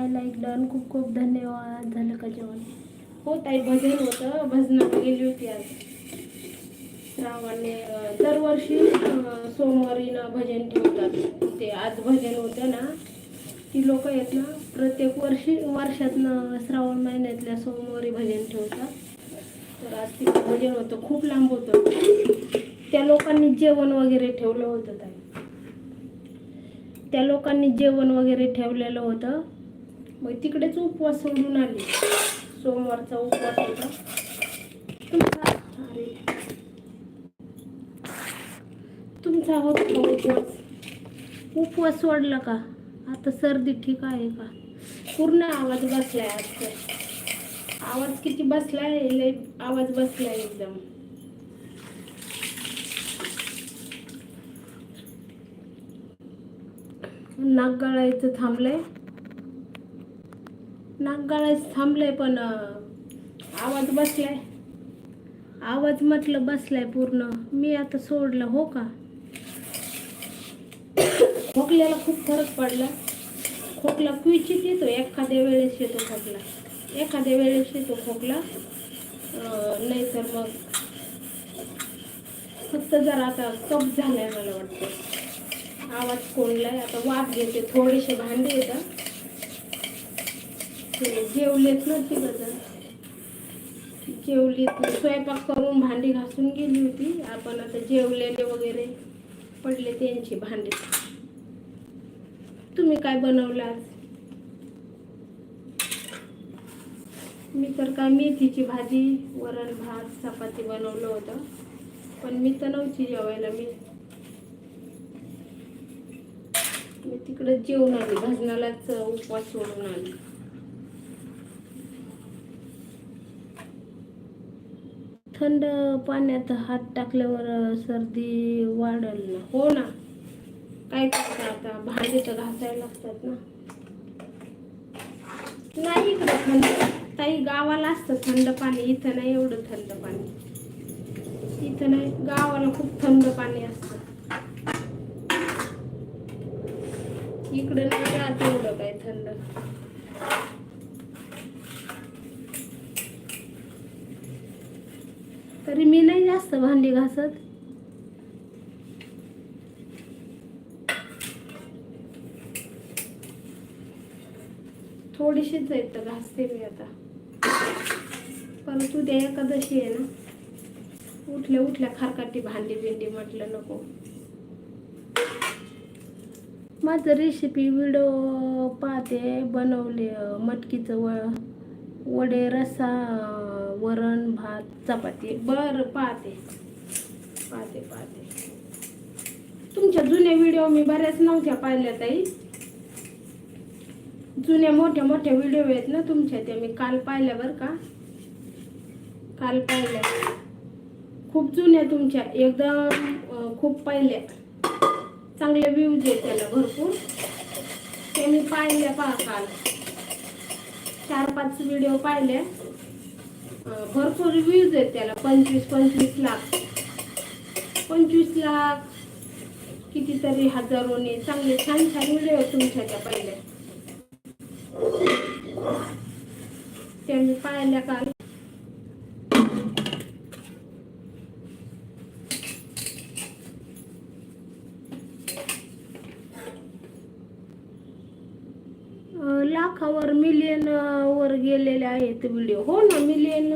Hi like done खूप खूप धन्यवाद. झालं का जेवण? हो ताई भजन होतं. भजनाला गेली होती आज. श्रावणने दरवर्षी सोमवारी ना भजन ठेवतात. ते आज भजन होतं ना. ती लोक आहेत ना प्रत्येक वर्षी वर्षातनं श्रावण महिन्यातल्या सोमवारी भजन ठेवतात. तर आज तिथं भजन होतं. खूप लांब होतं. त्या लोकांनी जेवण वगैरे ठेवलं होतं ताई. त्या लोकांनी जेवण वगैरे ठेवलेलं होतं. मग तिकडेच उपवास सोडून आले. सोमवारचा उपवास होता. तुमचा अरे. तुमचा होता उपवास? उपवास सोडला का? आता सर्दी ठीक आहे का? पूर्ण आवाज बसलाय आजकाल आवाज किती बसलाय? लय आवाज बसलाय एकदम. नाक गळायचं थांबलंय. नाक गाळायचं थांबलंय पण आवाज बसलाय. आवाज म्हटलं बसलाय पूर्ण. मी आता सोडलं हो का? खोकल्याला खूप फरक पडला. खोकला क्विचित येतो एखाद्या वेळेस येतो खोकला. एखाद्या वेळेस येतो खोकला. नाही तर मग फक्त जरा आता कप झालाय मला वाटतं. आवाज कोणलाय आता वाफ घेते थोडेसे भांडे येतात. ते जेवलेत ना ती बदल. जेवली स्वयंपाक करून भांडी घासून गेली होती. आपण आता जेवलेले वगैरे पडले त्यांची भांडी. तुम्ही काय बनवलं आज? मी तर काय मेथीची भाजी वरण भात चपाती बनवलं होतं. पण मी तर नव्हती जेवायला मी. मी तिकडे जेवून आली. भजनालाच उपवास सोडून आली. थंड पाण्यात हात टाकल्यावर सर्दी वाढल ना? हो ना. काय करता आता? भांडे तर घासायला लागतात ना. नाही इकडे थंड. ताई गावाला असतं थंड पाणी. इथं नाही एवढं थंड पाणी. इथं नाही. गावाला खूप थंड पाणी असतं. इकडे नाही राहत एवढं काय थंड. तरी मी नाही जास्त भांडी घासत. थोडीशीच आहेत तर घासते मी आता. परंतु उद्या एकादशी आहे ना. उठल्या उठल्या खारकाटी भांडी बिंडी म्हटलं नको. माझं रेसिपी व्हिडिओ पाहते बनवले मटकीचं वळ वडे रसा वरण भात चपाती. बरं पाहते. पाहते पाहते. तुमच्या जुन्या व्हिडिओ मी बऱ्याच नव्हत्या पाहिल्या ताई. जुन्या मोठ्या मोठ्या व्हिडिओ आहेत ना तुमच्या त्या मी काल पाहिल्या बरं का? काल पाहिल्या. खूप जुन्या तुमच्या एकदम खूप पाहिल्या. चांगले व्ह्यूज आहेत त्याला भरपूर. ते मी पाहिल्या पहा काल. चार पाच व्हिडिओ पाहिले. भरपूर व्ह्यूज आहेत त्याला. पंचवीस पंचवीस लाख. पंचवीस लाख कितीतरी हजारोने चांगले छान छान व्हिडिओ तुमच्या त्या पहिल्या त्या मी पाहिल्या काल लाखावर मिली वर गेलेले आहेत व्हिडिओ हो ना मिलियन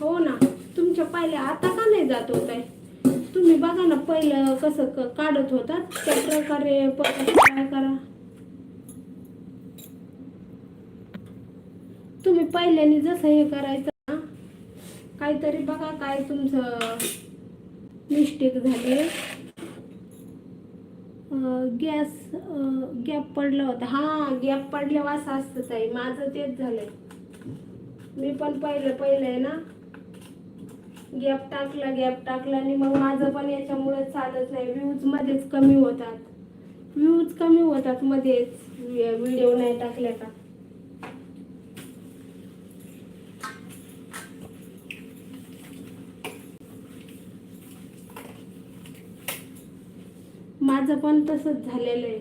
हो ना. तुमच्या पहिल्या आता का नाही जात होत आहे तुम्ही बघा ना पहिलं कसं काढत होता त्या प्रकारे काय करा? तुम्ही पहिल्याने जसं हे करायचं ना काहीतरी बघा काय तुमचं मिस्टेक झाली. गॅस गॅप पडला होता. हा गॅप पडल्यावर असं असतं ताई. माझं तेच झालंय. मी पण पहिलं पहिलं आहे ना गॅप टाकला गॅप टाकला आणि मग माझं पण याच्यामुळे चालत नाही. व्ह्यूज मध्येच कमी होतात. व्ह्यूज कमी होतात मध्येच. व्हिडिओ नाही टाकल्या का? माझं पण तसंच झालेलं आहे.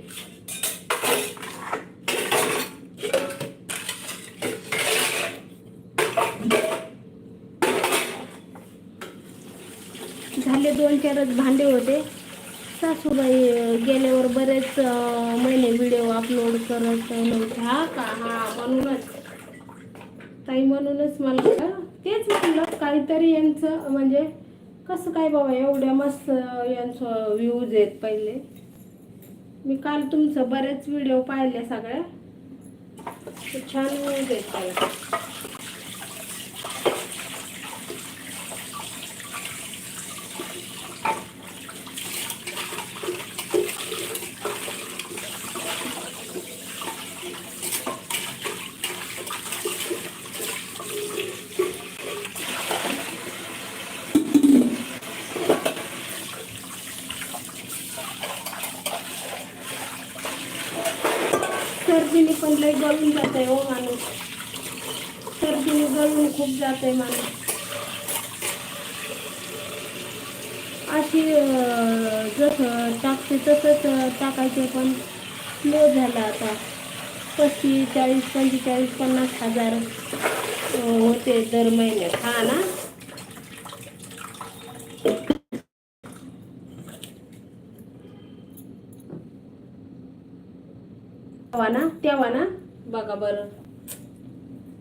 झाले दोन चारच भांडे होते. सासूबाई गेल्यावर बरेच महिने व्हिडिओ अपलोड करत नव्हते हा का? हा म्हणूनच. ताई म्हणूनच मला तेच म्हणलं काहीतरी यांचं म्हणजे कसं काय बाबा एवढ्या मस्त यांचं व्ह्यूज आहेत पहिले. मी काल तुमचं बरेच व्हिडिओ पाहिले सगळ्या. छान व्ह्यूज आहेत ताई सर्दीने पण लय गळून जात आहे हो माणूस. सर्दीने गळून खूप जात आहे माणूस. अशी जसं टाकते तसंच टाकायचं टाकायचे पण लो झालं आता. पस्तीस चाळीस पंचेचाळीस पन्नास हजार होते दर महिन्यात. हा ना तेव्हा ना तेव्हा ना बघा बरं.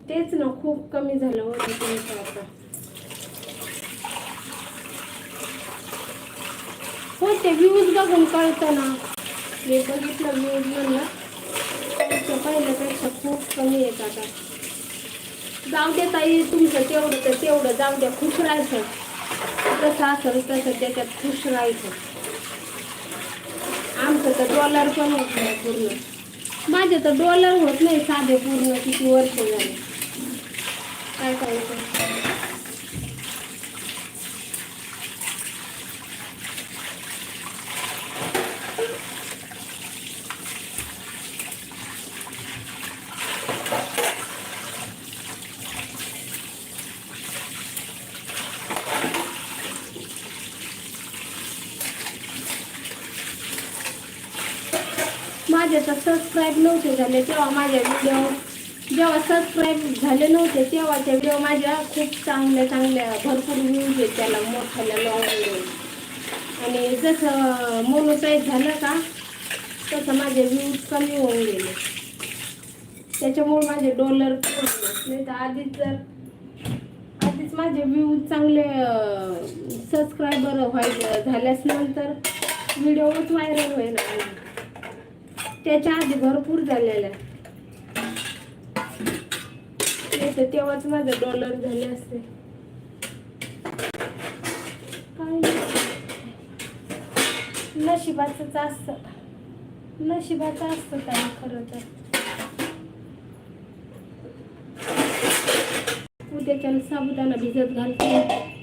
तेच ना खूप कमी झालं होतं तुमचं आता. हो ते व्ह्यूज बघून कळतं ना. मी बघितलं व्ह्यूज म्हणलं. पहिल्यापेक्षा खूप कमी येत आता. जाऊ दे ताई तुमचं तेवढं तर तेवढं. जाऊ द्या खुश राहायचं. तसं असेल तसं त्याच्यात खुश राहायचं. आमचं तर डॉलर पण होत नाही पूर्ण. माझे तर डॉलर होत नाही साधे पूर्ण किती वर्ष झाले. काय करायचं? माझे तर सबस्क्राईब नव्हते झाले तेव्हा माझ्या व्हिडिओ जेव्हा सबस्क्राईब झाले नव्हते तेव्हा त्या व्हिडिओ माझ्या खूप चांगल्या चांगल्या भरपूर व्ह्यूज आहेत त्याला मोठ्याला लॉंग आणि जसं मोनोसाईज झालं का तसं माझे व्ह्यूज कमी होऊन गेले. त्याच्यामुळे माझे डॉलर नाही तर आधीच जर आधीच माझे व्ह्यूज चांगले सबस्क्रायबर व्हायचे झाल्यास नंतर व्हिडिओच व्हायरल होईल त्याच्या आधी भरपूर झालेल्या तेव्हाच माझे डॉलर झाले असते. काय नशिबाचंच असतं नशिबाचं असतं काय खरं तर. उद्याच्या साबुदाणा भिजत घालते.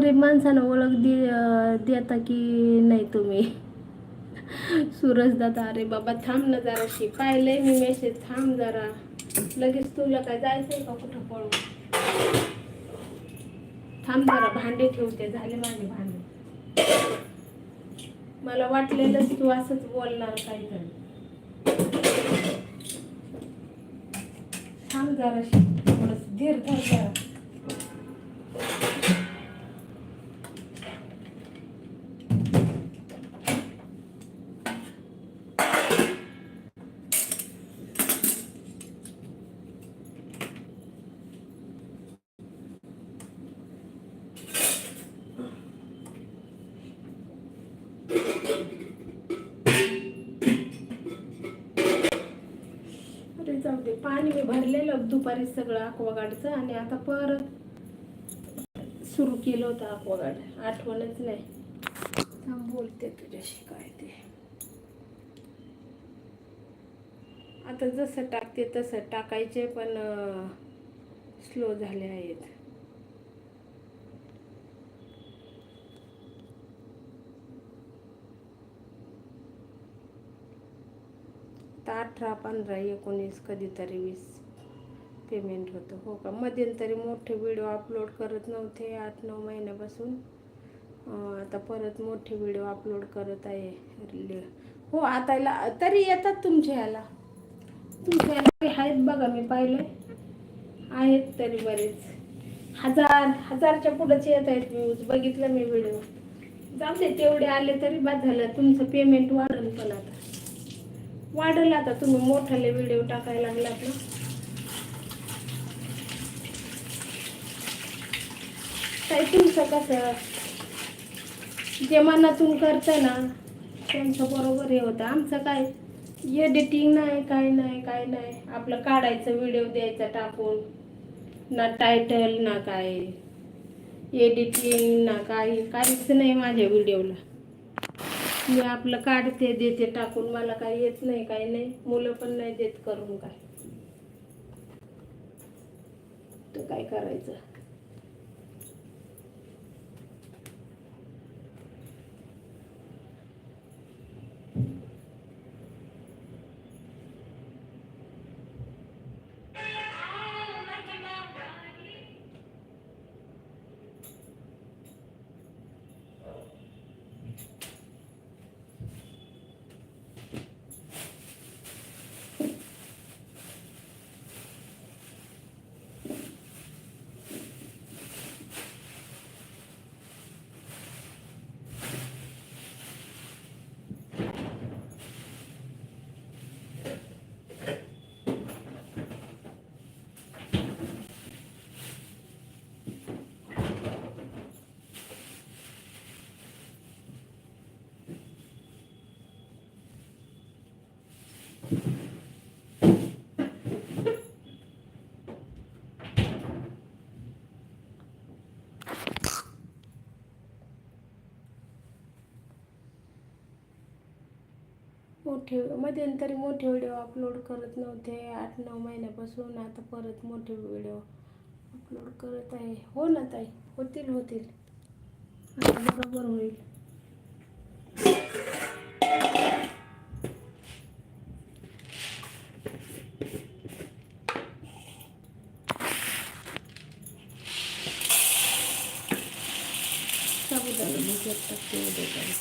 गरीब माणसानं ओळख दे देता की नाही तुम्ही? सूरज दादा अरे बाबा थांब ना जराशी पाहिलंय मी मेसेज थांब जरा. लगेच तुला काय जायचंय का कुठं पळू थांब जरा भांडे ठेवते झाले माझे भांडे. मला वाटलेलंच तू असंच बोलणार काहीतरी. थांब जराशी थोडस धीर धर जरा. जाऊ दे पाणी मी भरलेलं दुपारी सगळं अक्वागार्डचं आणि आता परत सुरू केलं होतं अक्वागार्ड. आठवणच नाही. बोलते तुझ्याशी काय ते. आता जसं टाकते तसं टाकायचे पण स्लो झाले आहेत. आता अठरा पंधरा एकोणीस कधीतरी वीस पेमेंट होतं. हो का? मध्यंतरी मोठे व्हिडिओ अपलोड करत नव्हते आठ नऊ महिन्यापासून. आता परत मोठे व्हिडिओ अपलोड करत आहे. हो आता ला- तरी येतात तुमच्या याला तुमच्या याला आहेत बघा मी पाहिले आहेत तरी बरेच. हजार हजारच्या पुढेच येत आहेत व्ह्यूज बघितलं मी व्हिडिओ जाऊ दे तेवढे आले तरी बाद झालं. तुमचं पेमेंट वाढेल पण आता. वाढेल आता तुम्ही मोठाले व्हिडिओ टाकायला लागलात ना. ताई तुमचं कसं? जे मनातून करतं ना त्यांचं बरोबर हे होतं. आमचं काय? एडिटिंग नाही काय नाही काय नाही. आपलं काढायचं व्हिडिओ द्यायचा टाकून. ना टायटल ना काय. एडिटिंग ना काही. काहीच नाही माझ्या व्हिडिओला मी आपलं काढते देते टाकून मला काही येत नाही काही नाही. मुलं पण नाही देत करून काय. तर काय करायचं? मोठे मध्यंतरी मोठे व्हिडिओ अपलोड करत नव्हते. आठ नऊ महिन्यापासून आता परत मोठे व्हिडिओ अपलोड करत आहे. हो ना ताई? होतील होतील. आता बरोबर होईल साबुदाणा भिजत टाकते उद्या ताई.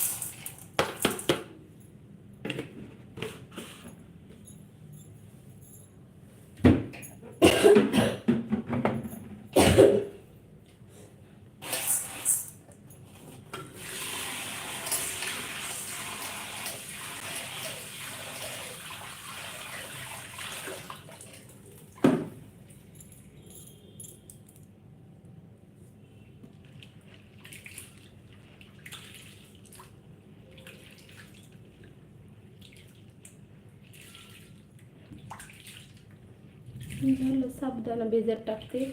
झालं साबुदाणा भिजत टाकते.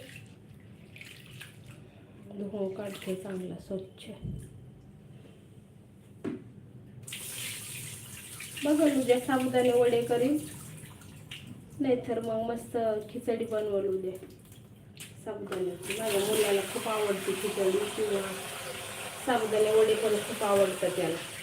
धुवून काढते चांगला स्वच्छ. बघा उद्या साबुदाणे वडे करीन. नाहीतर मग मस्त खिचडी बनवल उद्या. साबुदाण्याची माझ्या मुलाला खूप आवडते खिचडी. किंवा साबुदाणे वडे पण खूप आवडतात त्याला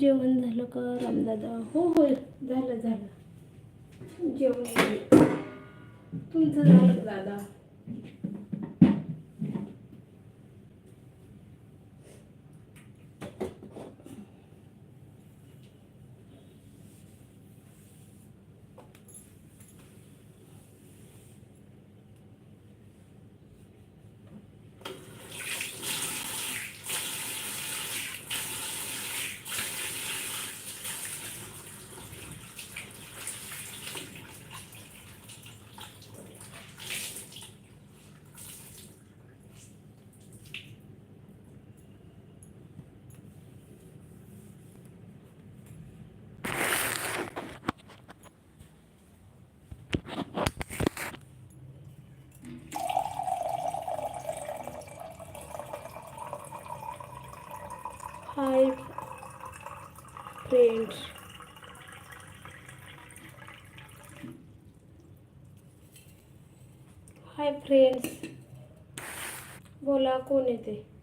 जेवण झालं का रामदादा? हो हो झालं झालं. जेवण. तुमचं झालं दादा हाय फ्रेंड्स हाय फ्रेंड्स बोला कोण येते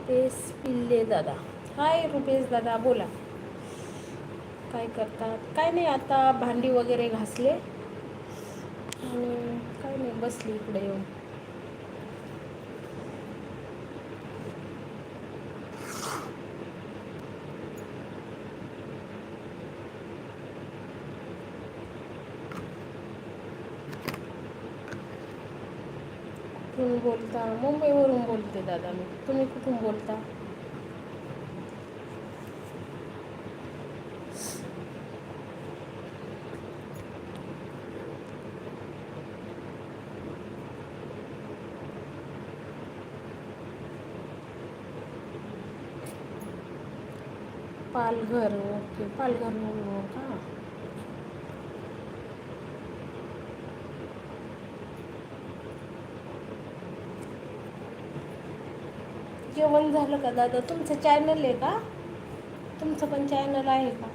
रुपेश पिल्ले दादा. हाय रुपेश दादा बोला. काय करतात? काय नाही आता भांडी वगैरे घासले. आणि काय नाही बसली इकडे येऊन. बोलता मुंबईवरून बोलते दादा मी तुम्ही कुठून बोलता पालघर ओके पालघर का जेवण झालं का दादा? तुमचं चॅनल आहे का? तुमचं पण चॅनल आहे का?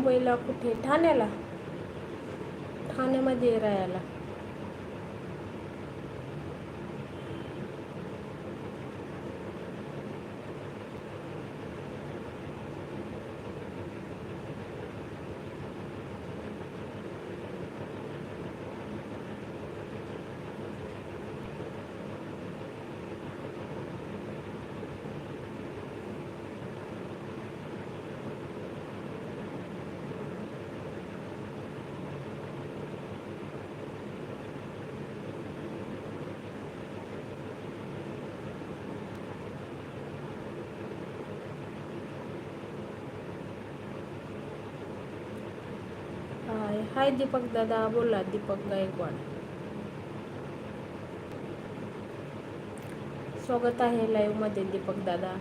मुंबईला कुठे? ठाण्याला. ठाण्यामध्ये राहायला. हाय दीपक दादा बोला दीपक गायकवाड. स्वागत आहे लाईव्हमध्ये दीपक दादा.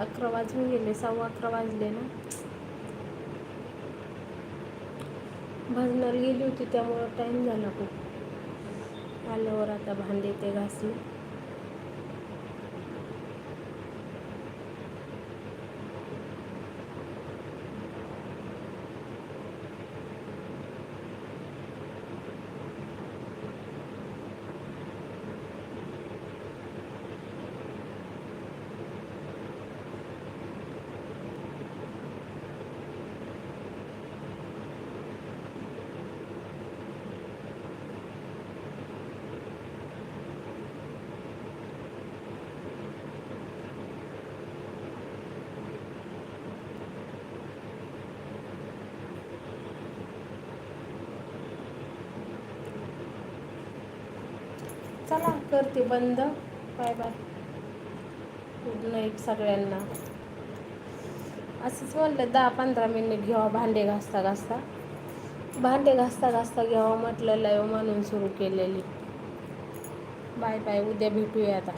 अकरा वाजून गेले सव्वा अकरा वाजले ना. भाजणार गेली होती त्यामुळं टाईम झाला खूप. आल्यावर आता भांडे ते घासले. करते बंद. Bye bye. गुड नाईट सगळ्यांना. असंच म्हणलं दहा पंधरा मिनिट घ्यावा भांडे घासता घासता. भांडे घासता घासता घ्यावा म्हटलं लाईव्ह म्हणून सुरू केलेली. बाय बाय उद्या भेटूया आता.